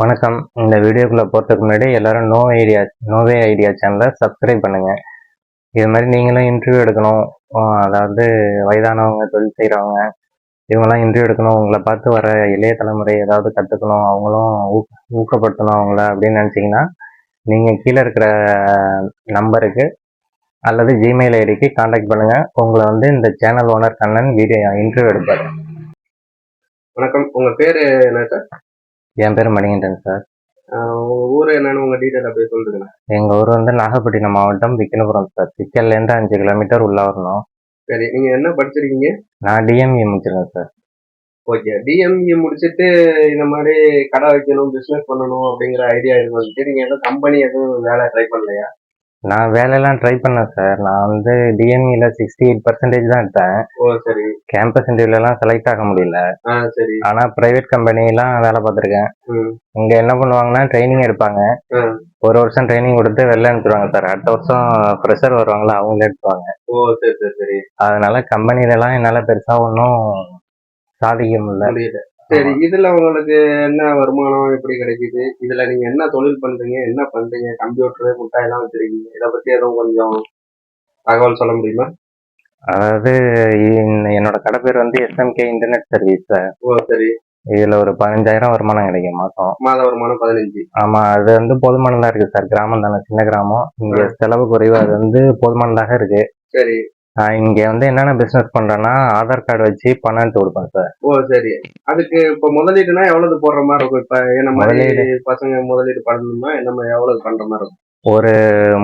வணக்கம். இந்த வீடியோக்குள்ளே போகிறதுக்கு முன்னாடி எல்லாரும் no idea no way idea சேனலை சப்ஸ்கிரைப் பண்ணுங்கள் இது மாதிரி நீங்களும் இன்டர்வியூ எடுக்கணும். அதாவது வயதானவங்க தொழில் செய்கிறவங்க இவங்கெல்லாம் இன்டர்வியூ எடுக்கணும். உங்களை பார்த்து வர இளைய தலைமுறை ஏதாவது கற்றுக்கணும் அவங்களும் ஊக் ஊக்கப்படுத்தணும் அவங்கள அப்படின்னு நினச்சிங்கன்னா நீங்கள் கீழே இருக்கிற நம்பருக்கு அல்லது ஜிமெயில் ஐடிக்கு காண்டாக்ட் பண்ணுங்கள் உங்களை வந்து இந்த channel owner Kannan video interview எடுப்பார். வணக்கம். உங்கள் பேர் என்ன சார் என் பேர் மணிகண்டன் சார். ஆஹ் உங்க ஊரு என்னன்னு உங்க டீட்டெயில் அப்படியே சொல்லுங்க. எங்கள் ஊர் வந்து நாகப்பட்டினம் மாவட்டம் விக்கினபுரம் சார். சிக்கல்லேருந்து அஞ்சு கிலோமீட்டர் உள்ள வரணும். சரி நீங்க என்ன படிச்சிருக்கீங்க? நான் டிஎம்இ முடிச்சிருக்கேன் சார். ஓகே டிஎம்இ முடிச்சிட்டு இந்த மாதிரி கடை வைக்கணும் பிசினஸ் பண்ணணும் அப்படிங்கிற ஐடியா இருக்கு நீங்க எதுவும் கம்பெனி எதுவும் வேலை ட்ரை பண்ணலையா? நான் வேலையெல்லாம் ட்ரை பண்ணேன் சார் நான் வந்து டிஎம்இல சிக்ஸ்டி எயிட் பர்சன்டேஜ் தான் எடுத்தேன். ஓ சரி. கேம்பஸ் இன்டர்வியூலலாம் செலக்ட் ஆக முடியல. ஆ சரி. ஆனால் ப்ரைவேட் கம்பெனிலாம் வேலை பார்த்துருக்கேன். ம். இங்கே என்ன பண்ணுவாங்கன்னா ட்ரைனிங் எடுப்பாங்க. ஒரு வருஷம் ட்ரைனிங் கொடுத்து வெளில அனுப்பிடுவாங்க சார் அடுத்த வருஷம் ஃப்ரெஷர் வருவாங்களா அவங்களே எடுத்துவாங்க ஓ சரி சரி சரி. அதனால கம்பெனிலலாம் என்னால் பெருசாக ஒன்றும் சாதிக்க முடியல. சரி இதுல உங்களுக்கு என்ன வருமானம் எப்படி கிடைக்குது? இதுல நீங்க என்ன தொழில் பண்றீங்க? என்ன பண்றீங்க? கம்ப்யூட்டர் முட்டாய் எல்லாம் வச்சிருக்கீங்க. இதை பத்தி எதுவும் கொஞ்சம் தகவல் சொல்ல முடியுமா? அதாவது என்னோட கடை பேர் வந்து எஸ்எம்கே இன்டர்நெட் சர்வீஸ் சார் ஓ சரி. இதில் ஒரு பதினஞ்சாயிரம் வருமானம் கிடைக்கும் மாதம் மாத வருமானம் பதினஞ்சு. ஆமா அது வந்து போதுமானதா இருக்கு சார் கிராமம் தானே சின்ன கிராமம். இங்க செலவு குறைவு அது வந்து போதுமானதாக இருக்கு. சரி. இங்க வந்து என்னென்ன பிசினஸ் பண்றேன்னா ஆதார் கார்டு வச்சு பணம் எடுத்து கொடுப்பேன் சார். ஓ சரி. அதுக்கு இப்ப முதலீடுனா எவ்வளவு போடுற மாதிரி இருக்கும்? இப்ப என்ன மாதிரி பசங்க முதலீடு பண்ணணுமா நம்ம எவ்வளவு பண்ற மாதிரி இருக்கும்? ஒரு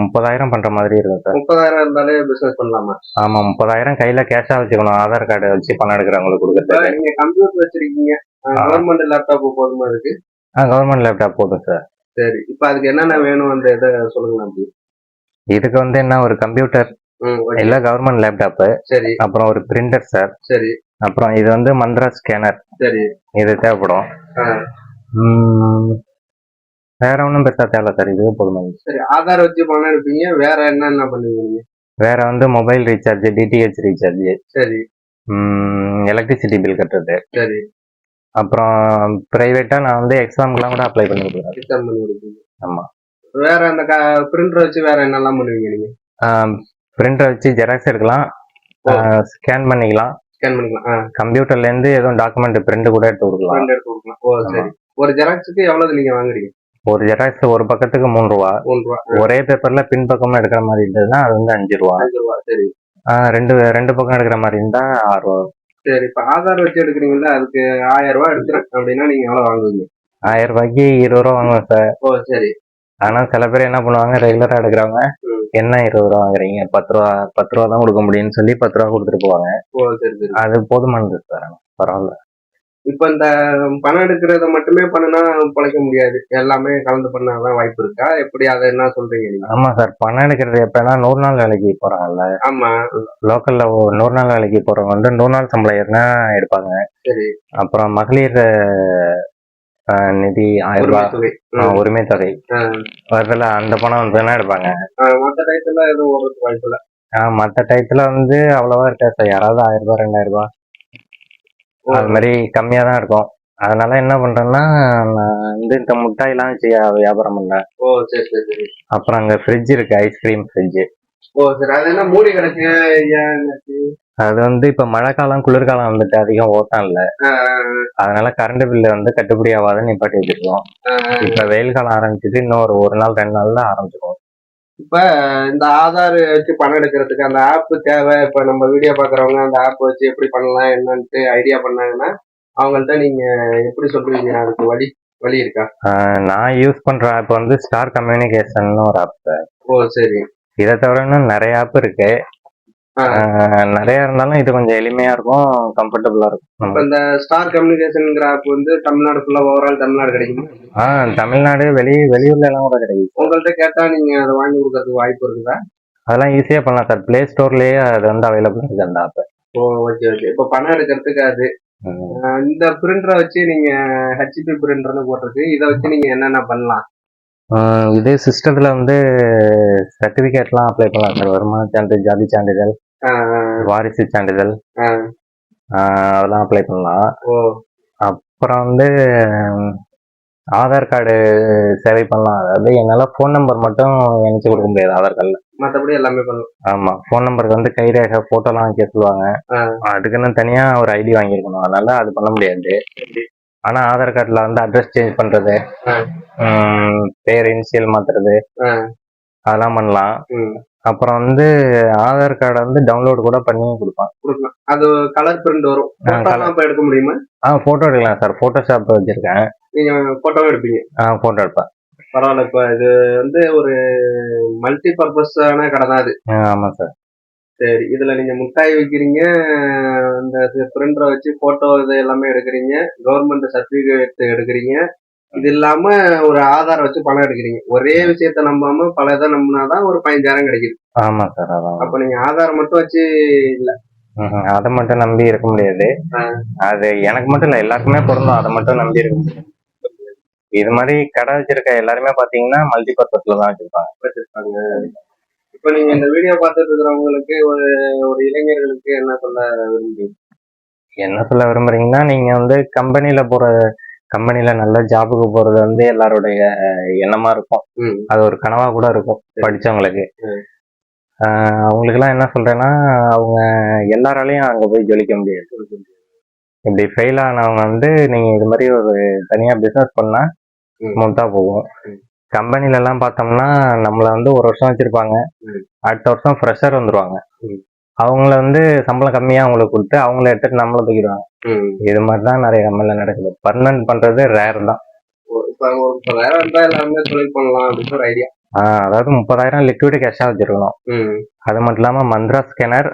முப்பதாயிரம் பண்ற மாதிரி இருக்கும் சார். முப்பதாயிரம் இருந்தாலே பிசினஸ் பண்ணலாமா? ஆமா முப்பதாயிரம் கையில கேஷா வச்சுக்கணும் ஆதார் கார்டு வச்சு பணம் எடுக்கிறவங்களுக்கு கொடுக்குறது நீங்க கம்ப்யூட்டர் வச்சிருக்கீங்க. கவர்மெண்ட் லேப்டாப் போதுமா இருக்கு கவர்மெண்ட் லேப்டாப் போதும் சார். சரி. இப்ப அதுக்கு என்னென்ன வேணும் அந்த இதை அப்படி. இதுக்கு வந்து என்ன ஒரு கம்ப்யூட்டர் இல்ல கவர்மெண்ட் லேப்டாப்பு சரி. அப்புறம் ஒரு பிரிண்டர் சார் சரி. அப்புறம் இது வந்து மந்த்ரா ஸ்கேனர் சரி. இது தேவைப்படும். வேற ஒன்றும் பெருசா தேவை சார் இது போதும். சரி ஆதார் வச்சு பணம் எடுப்பீங்க வேற என்னென்ன பண்ணுவீங்க? வேற வந்து மொபைல் ரீசார்ஜ் டிடிஹெச் ரீசார்ஜ் சரி. எலக்ட்ரிசிட்டி பில் கட்டுறது. சரி. அப்புறம் ப்ரைவேட்டா நான் வந்து எக்ஸாம்க்குலாம் கூட அப்ளை பண்ணி கொடுக்குறேன் ரிட்டர்ன் பண்ணி கொடுப்பீங்க. ஆமா. வேற அந்த பிரிண்டர் வச்சு வேற என்னெல்லாம் பண்ணுவீங்க நீங்க? பிரிண்டர் வச்சு ஜெராக்ஸ் எடுக்கலாம். ஸ்கேன் பண்ணிக்கலாம். ஸ்கேன் பண்ணிக்கலாம். கம்ப்யூட்டர்ல இருந்து எதுவும் டாக்குமெண்ட் பிரிண்ட் கூட எடுத்து கொடுக்கலாம். எடுத்து கொடுக்கலாம். ஓ சரி. ஒரு ஜெராக்ஸுக்கு எவ்வளவு நீங்க வாங்குறீங்க? ஒரு ஜெராக்ஸ் ஒரு பக்கத்துக்கு மூணு ரூபா. ஒரே பேப்பர்ல பின் பக்கமும் எடுக்கிற மாதிரி இருந்ததுன்னா அது வந்து அஞ்சு ரூபா. ரூபா. சரி. ரெண்டு ரெண்டு பக்கம் எடுக்கிற மாதிரி இருந்தா ஆறு ரூபா. சரி இப்ப ஆதார் வச்சு எடுக்கிறீங்கல்ல அதுக்கு ஆயிரம் ரூபாய் எடுக்கிறேன் அப்படின்னா நீங்க எவ்வளவு வாங்குவீங்க? ஆயிரம் ரூபாய்க்கு இருபது ரூபா வாங்குவேன் சார். ஓ சரி. ஆனா சில பேர் என்ன பண்ணுவாங்க ரெகுலரா எடுக்கிறவங்க. என்ன இருபது ரூபா வாங்குறீங்க? பத்து ரூபா பத்து ரூபா தான் கொடுக்க முடியும்னு சொல்லி பத்து ரூபா கொடுத்துட்டு போவாங்க. அது போதுமானது சார் பரவாயில்ல. இப்ப இந்த பணம் எடுக்கிறத மட்டுமே பண்ணுனா பிழைக்க முடியாது. எல்லாமே கலந்து பண்ணாதான் வாய்ப்பு இருக்கா? எப்படி? அதை என்ன சொல்றீங்க ஆமா சார். பணம் எடுக்கிறது எப்பனா நூறு நாள் வேலைக்கு போறாங்கல்ல. ஆமா. லோக்கல்ல நூறு நாள் வேலைக்கு போறவங்க வந்து நூறு நாள் சம்பளம் ஏறினா எடுப்பாங்க. சரி. அப்புறம் மகளிர் நிதி ஆயிரம் ரூபாய் உரிமை தொகை. வருதுல அந்த பணம் வந்துன்னா எடுப்பாங்க. ஆ, மத்த டயத்துல எதுவும் வாய்ப்பு மத்த டயத்துல வந்து அவ்வளவா இருக்காது சார். யாராவது ஆயிரம் ரூபாய் ரெண்டாயிரம் ரூபாய் அது மாதிரி கம்மியா தான் இருக்கும். அதனால என்ன பண்றேன்னா நான் வந்து இந்த முட்டாயெல்லாம் வச்சு வியா- வியாபாரம் பண்ணேன் ஓ சரி சரி சரி. அப்புறம் அங்க ஃப்ரிட்ஜ் இருக்கு ஐஸ்கிரீம் ஃப்ரிட்ஜ் ஓ சரி. அது என்ன மூடி கிடக்கு? அது வந்து இப்ப மழைக்காலம் குளிர்காலம் வந்துட்டு அதிகம் ஓட்டம் இல்ல. அதனால கரண்ட் பில்லு வந்து கட்டுப்படி ஆகாதுன்னு நிப்பாட்டி வச்சிருக்கோம். இப்ப வெயில் காலம் ஆரம்பிச்சிட்டு இன்னும் ஒரு ஒரு நாள் ரெண்டு நாள்ல ஆரம்பிச்சிருவோம். இப்ப இந்த ஆதார் வச்சு பணம் எடுக்கிறதுக்கு அந்த ஆப் தேவை. இப்ப நம்ம வீடியோ பாக்குறவங்க அந்த ஆப் வச்சு எப்படி பண்ணலாம் என்னன்ட்டு ஐடியா பண்ணாங்கன்னா அவங்கள்ட்ட நீங்க எப்படி சொல்றீங்க? அதுக்கு வழி வழி இருக்கா? நான் யூஸ் பண்ற ஆப் வந்து ஸ்டார் கம்யூனிகேஷன் ஒரு ஆப் ஓ சரி. இதை தவிர இன்னும் நிறைய ஆப் இருக்கு. நிறைய இருந்தாலும் இது கொஞ்சம் எளிமையா இருக்கும் கம்ஃபர்டபுளா இருக்கும். இந்த ஸ்டார் கம்யூனிகேஷன்ங்கிற ஆப் வந்து தமிழ்நாடு ஃபுல்லா ஓவரால் தமிழ்நாடு கிடைக்குமா? ஆஹ் தமிழ்நாடு வெளி வெளியூர்ல எல்லாம் கூட கிடைக்குது. உங்கள்ட்ட கேட்டா நீங்க அதை வாங்கி கொடுக்கறதுக்கு வாய்ப்பு இருக்குதா? அதெல்லாம் ஈஸியா பண்ணலாம் சார். பிளே ஸ்டோர்லயே அது வந்து அவைலபிள் இருக்கு அந்த ஆப் ஓ ஓகே ஓகே இப்ப பணம் எடுக்கிறதுக்கு அது. இந்த பிரிண்டரை வச்சு நீங்க ஹெச்பி பிரிண்டர்னு போட்டிருக்கு. இதை வச்சு நீங்க என்னென்ன பண்ணலாம்? இது சிஸ்டத்துல வந்து சர்டிபிகேட்லாம் அப்ளை பண்ணலாம் சார். வருமான சான்றிதழ் ஜாதி சான்றிதழ் வாரிசு சான்றிதழ். அதெல்லாம் அப்ளை பண்ணலாம். அப்புறம் வந்து ஆதார் கார்டு சேவை பண்ணலாம். அதாவது என்னால் ஃபோன் நம்பர் மட்டும் இணைச்சு கொடுக்க முடியாது ஆதார் கார்டில். மத்தபடி எல்லாமே பண்ணலாம். ஆமாம் ஃபோன் நம்பருக்கு வந்து கைரேகை ஃபோட்டோலாம் வைக்க சொல்லுவாங்க. அதுக்குன்னு தனியாக ஒரு ஐடி வாங்கியிருக்கணும். அதனால அது பண்ண முடியாது. ஆனால் ஆதார் கார்டில் வந்து அட்ரஸ் சேஞ்ச் பண்ணுறது. பேர் இனிஷியல் மாற்றுறது. அதெல்லாம் பண்ணலாம். அப்புறம் வந்து ஆதார் கார்டை வந்து டவுன்லோட் கூட பண்ணி கொடுப்பான். அது கலர் பிரிண்ட் வரும். எடுக்க முடியுமா? ஆ ஃபோட்டோ எடுக்கலாம் சார் ஃபோட்டோஷாப் வச்சுருக்கேன். நீங்க போட்டோவும் எடுப்பீங்க. ஆ ஃபோட்டோ எடுப்பேன். பரவாயில்ல. இப்ப இது வந்து ஒரு மல்டி பர்பஸான கடை தான் அது. ஆ, ஆமாம் சார் சரி. இதுல நீங்க முட்டாய் வைக்கிறீங்க இந்த பிரிண்டரை வச்சு போட்டோ இது எல்லாமே எடுக்கிறீங்க கவர்மெண்ட் சர்டிபிகேட் எடுக்கிறீங்க இது இல்லாம ஒரு ஆதார் வச்சு பணம் எடுக்கிறீங்க. ஒரே விஷயத்த நம்பாம பல இதை நம்பினாதான் ஒரு பதினஞ்சாயிரம் கிடைக்குது. ஆமாம் சார் அதான். அப்ப நீங்க ஆதார் மட்டும் வச்சு ம்ஹும். அதை மட்டும் நம்பி இருக்க முடியாது. அது எனக்கு மட்டும் இல்ல எல்லாருக்குமே பொருந்தும். அதை மட்டும் நம்பி இருக்க முடியாது. இது மாதிரி கடை வச்சிருக்க எல்லாருமே பாத்தீங்கன்னா மல்டி பர்பஸ்ல தான் வச்சிருப்பாங்க. வச்சிருக்காங்க இப்ப நீங்க இந்த வீடியோ பார்த்துட்டு இருக்கிறவங்களுக்கு ஒரு ஒரு இளைஞர்களுக்கு என்ன சொல்ல விரும்புறீங்க? என்ன சொல்ல விரும்புறீங்கன்னா நீங்க வந்து கம்பெனில போற கம்பெனில நல்ல ஜாபுக்கு போறது வந்து எல்லாருடைய எண்ணமா இருக்கும். அது ஒரு கனவா கூட இருக்கும் படிச்சவங்களுக்கு ம். ஆஹ் அவங்களுக்கெல்லாம் என்ன சொல்றேன்னா அவங்க எல்லாராலையும் அங்க போய் ஜொலிக்க முடியாது இப்படி ஃபெயில் ஆனவங்க வந்து நீங்க இது மாதிரி ஒரு தனியா பிசினஸ் பண்ணா. ஸ்மூத்தா போகும். கம்பெனில எல்லாம் பார்த்தோம்னா நம்மள வந்து ஒரு வருஷம் வச்சிருப்பாங்க. அடுத்த வருஷம் ஃப்ரெஷர் வந்துருவாங்க. அவங்கள வந்து சம்பளம் கம்மியா அவங்களுக்கு கொடுத்து அவங்கள எடுத்துட்டு நம்மள தூக்கிடுவாங்க. ம். இது மாதிரி தான் நிறைய கம்பெனில நடக்குது. பர்மனன்ட் பண்றது ரேர் தான். அதாவது முப்பதாயிரம் லிக்விட் கேஷா வச்சிருக்கணும். அது மட்டும் இல்லாம Mantra scanner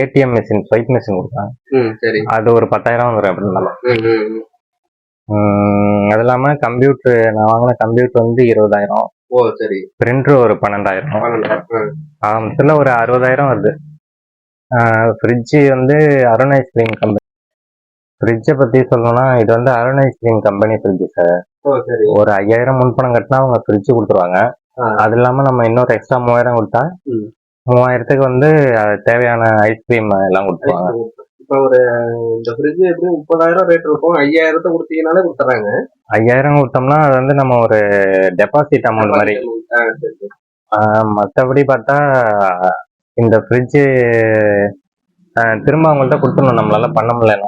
ATM machine swipe machine கொடுத்தாங்க அது ஒரு பத்தாயிரம் வந்துடும் அப்படின்னாலும் ம் ம் ம். உம் அது இல்லாம கம்ப்யூட்டர் நான் வாங்கின கம்ப்யூட்டர் வந்து இருபதாயிரம். ஓ சரி. பிரிண்டர் ஒரு பன்னெண்டாயிரம். மொத்தத்தில் ஒரு அறுபதாயிரம் வருது. ஃப்ரிட்ஜு வந்து அருண் ஐஸ்கிரீம் கம்பெனி. ஃப்ரிட்ஜை பற்றி சொல்லணும்னா இது வந்து Arun ice cream company fridge sir. ஒரு ஐயாயிரம் முன்பணம் கட்டினா அவங்க ஃப்ரிட்ஜு கொடுத்துருவாங்க. அது இல்லாமல் நம்ம இன்னொரு எக்ஸ்ட்ரா மூவாயிரம் கொடுத்தா. மூவாயிரத்துக்கு வந்து தேவையான ஐஸ்கிரீம் எல்லாம் கொடுத்துருவாங்க. இப்ப ஒரு இந்த ஃப்ரிட்ஜ் எப்படி முப்பதாயிரம் ரேட் இருக்கும். ஐயாயிரத்தை கொடுத்தீங்கனாலே கொடுத்துறாங்க ஐயாயிரம் கொடுத்தோம்னா அது வந்து நம்ம ஒரு டெபாசிட் அமௌண்ட் மாதிரி. மற்றபடி பார்த்தா இந்த ஃப்ரிட்ஜு திரும்ப அவங்கள்ட்ட கொடுத்துடணும். நம்மளால பண்ண முடியல.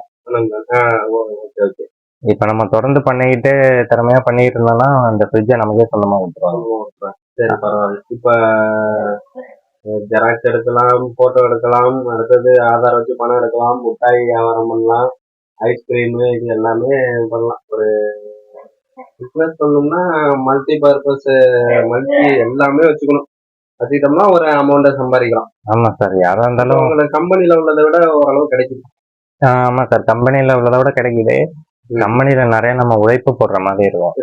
இப்போ நம்ம தொடர்ந்து பண்ணிக்கிட்டு திறமையா பண்ணிக்கிட்டு இருந்தோம்னா அந்த ஃப்ரிட்ஜை நமக்கே சொந்தமா கொடுத்துருவாங்க. சரி பரவாயில்ல. இப்ப ஜெராக்ஸ் எடுக்கலாம் போட்டோ எடுக்கலாம் அடுத்தது ஆதார் வச்சு பணம் எடுக்கலாம் மிட்டாய் வியாபாரம் பண்ணலாம் ஐஸ்கிரீமு இது எல்லாமே பண்ணலாம். ஒரு பிஸ்னஸ் பண்ணோம்னா மல்டி பர்பஸ் மல்டி எல்லாமே வச்சுக்கணும். வச்சுக்கிட்டோம்னா ஒரு அமௌண்ட்டை சம்பாதிக்கலாம். ஆமா சார் யாரா இருந்தாலும் உங்களுக்கு கம்பெனில உள்ளதை விட ஓரளவு கிடைக்குது. ஆமா சார் கம்பெனில உள்ளதை விட கிடைக்குது. ம். கம்பெனில நிறைய நம்ம உழைப்பு போடுற மாதிரி இருக்கும்.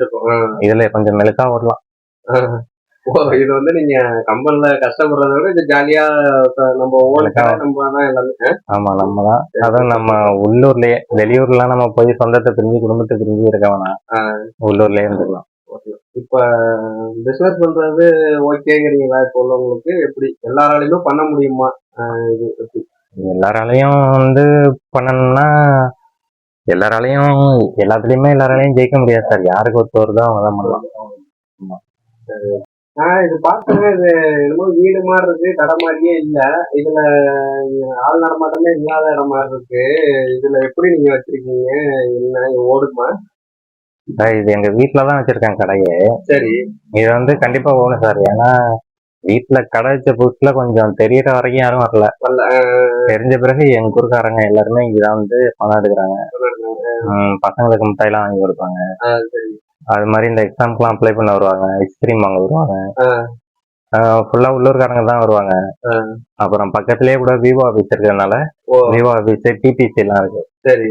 இதுல கொஞ்சம் மெலுக்கா ஓடலாம். இது வந்து நீங்க கம்பெனில கஷ்டப்படுறத விட இது ஜாலியா நம்ம ஓன் கடை நம்ம தான் எல்லாமே ஆமா நம்ம தான். அதுவும் நம்ம உள்ளூர்லயே வெளியூர்லாம் நம்ம போய் சொந்தத்தை பிரிஞ்சு குடும்பத்தை பிரிஞ்சு இருக்க வேணாம். உள்ளூர்லயே இருந்துக்கலாம். இப்ப பிசினஸ் பண்றது ஓகேங்கிறீங்களா? இப்போ உள்ளவங்களுக்கு எப்படி? எல்லாராலையுமே பண்ண முடியுமா? இது எப்படி எல்லாராலையும் வந்து பண்ணணும்னா எல்லாராலையும் எல்லாத்துலயுமே எல்லாராலையும் ஜெயிக்க முடியாது சார். யாருக்கு ஒத்து வருதோ அவங்க தான் பண்ணலாம். ஆஹ் இது பாக்குறது இது என்னமோ வீடு மாதிரி இருக்கு கடை மாதிரியே இல்ல. இதுல ஆள் நடமாட்டமே இல்லாத இடம் மாதிரி இருக்கு. இதுல எப்படி நீங்க வச்சிருக்கீங்க? என்ன இது ஓடுமா? சார், இது எங்க வீட்டுல தான் வச்சிருக்கேன் கடையை. சரி. இது வந்து கண்டிப்பா ஓடும் சார். ஏன்னா வீட்டுல கடை வச்ச புதுசுல கொஞ்சம் தெரியற வரைக்கும் யாரும் வரல. வரல. ஆஹ் தெரிஞ்ச பிறகு எங்க ஊருக்காரங்க எல்லாருமே இங்கதான் வந்து பணம் எடுக்கிறாங்க. பசங்களுக்கு மிட்டாய்லாம் வாங்கி கொடுப்பாங்க. ஆஹ் சரி. அது மாதிரி இந்த எக்ஸாம்க்குலாம் அப்ளை பண்ண வருவாங்க. ஐஸ்கிரீம் வாங்க வருவாங்க. ஃபுல்லா உள்ளூர்காரங்க தான் வருவாங்க. அப்புறம் பக்கத்துலயே கூட விவோ ஆஃபீஸ் இருக்கிறதுனால விவோ ஆஃபீஸ் டிபிசி எல்லாம் இருக்கு. சரி.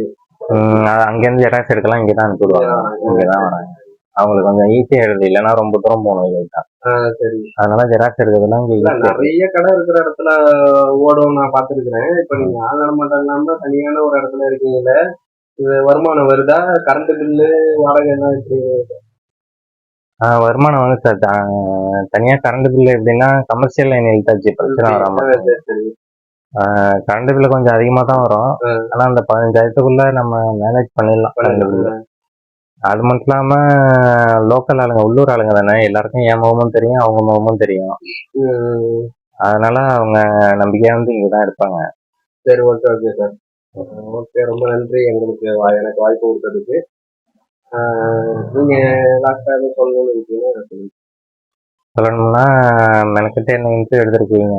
அங்கேருந்து ஜெராக்ஸ் எடுக்கலாம் இங்கே தான் அனுப்பிடுவாங்க இங்கே தான் வராங்க. அவங்களுக்கு கொஞ்சம் ஈஸியாக எழுது இல்லைன்னா ரொம்ப தூரம் போகணும் இது தான் ஆஹ் சரி. அதனால ஜெராக்ஸ் எடுக்கிறதுலாம் இங்கே நிறைய கடை இருக்கிற இடத்துல ஓடும் நான் பாத்துருக்கிறேன் இப்ப நீங்க ஆள் நடமாட்டம் இல்லாம தனியான ஒரு இடத்துல இருக்கீங்கல்ல இது வருமானம் வருதா? கரண்ட் பில்லு வாடகை எல்லாம் எப்படி? வருமானம் வந்து சார் த- தனியா கரண்ட் பில்லு எப்படின்னா கமர்ஷியல் லைன் இழுத்தாச்சு பிரச்சனை வராம. கரண்ட் பில்லு கொஞ்சம் அதிகமா தான் வரும். ஆ. ஆனா அந்த பதினஞ்சாயிரத்துக்குள்ள நம்ம மேனேஜ் பண்ணிடலாம் கரண்ட் பில்லு அது மட்டும் இல்லாம லோக்கல் ஆளுங்க உள்ளூர் ஆளுங்க தானே எல்லாருக்கும் என் முகமும் தெரியும் அவங்க முகமும் தெரியும். அதனால அவங்க நம்பிக்கையா வந்து இங்கதான் இருப்பாங்க. சரி ஓகே ஓகே சார் ஓகே ரொம்ப நன்றி. எங்களுக்கு எனக்கு வாய்ப்பு கொடுத்ததுக்கு. நீங்க லாஸ்டா எதுவும் சொல்லணும்னு மெனக்கிட்ட என்ன இன்டர்வியூ எடுத்திருக்கீங்க.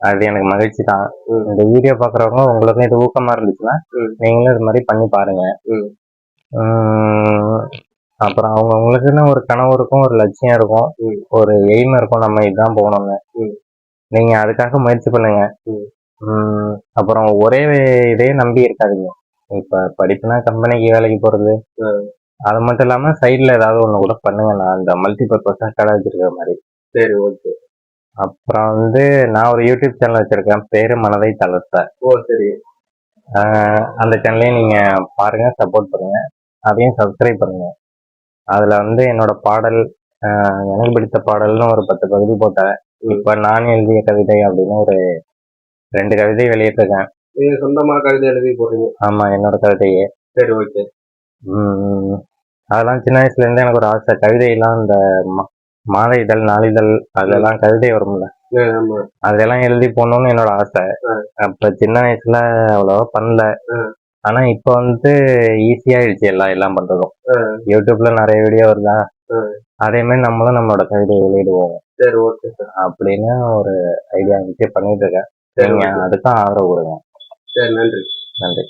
அது எனக்கு மகிழ்ச்சி தான். இந்த வீடியோ பாக்குறவங்க உங்களுக்கும் இது ஊக்கமா இருந்துச்சுன்னா. நீங்களும் இது மாதிரி பண்ணி பாருங்க. அப்புறம் அவங்க ஒரு கனவு இருக்கும் ஒரு லட்சியம் இருக்கும். ஒரு எய்ம் இருக்கும் நம்ம இதுதான் போகணும்னு. நீங்க அதுக்காக முயற்சி பண்ணுங்க. அப்புறம் ஒரே இதே நம்பி இருக்காதீங்க. இப்ப படிப்புனா கம்பெனிக்கு வேலைக்கு போறது. அது மட்டும் இல்லாம சைட்ல ஏதாவது ஒண்ணு கூட பண்ணுங்க நான் அந்த மல்டி பர்பஸா கடை வச்சிருக்கிற மாதிரி. சரி ஓகே அப்புறம் வந்து நான் ஒரு யூடியூப் சேனல் வச்சிருக்கேன். பேரு மனதை தளர்த்த. ஓ சரி. அந்த சேனலையும் நீங்க பாருங்க சப்போர்ட் பண்ணுங்க. அதையும் சப்ஸ்கிரைப் பண்ணுங்க. அதுல வந்து என்னோட பாடல் எனக்கு பிடித்த பாடல்னு ஒரு பத்து பகுதி போட்டேன். இப்ப நான் எழுதிய கவிதை அப்படின்னு ஒரு ரெண்டு கவிதை வெளியிட்டிருக்கேன். நீங்க சொந்தமா கவிதை எழுதி போடுறீங்க. ஆமா என்னோட கவிதையே. சரி ஓகே. உம் அதெல்லாம் சின்ன வயசுல இருந்தே எனக்கு ஒரு ஆசை. கவிதையெல்லாம் இந்த ம- மாத இதழ் நாளிதழ் அதெல்லாம் கவிதை வரும்ல. ஆமா. அதெல்லாம் எழுதி போடணும்னு என்னோட ஆசை. அப்ப சின்ன வயசுல அவ்வளவா பண்ணல. ஆனா இப்ப வந்து ஈஸியாயிடுச்சு எல்லாம் எல்லாம் பண்றதும். யூடியூப்ல நிறைய வீடியோ வருதா? அதே மாதிரி நம்மளும் நம்மளோட கவிதையை வெளியிடுவோம். சரி ஓகே அப்படின்னு ஒரு ஐடியா வச்சு பண்ணிட்டு இருக்கேன். சரி நீங்க ஓகே அதுக்கும் ஆதரவு கொடுங்க. சரி நன்றி. நன்றி.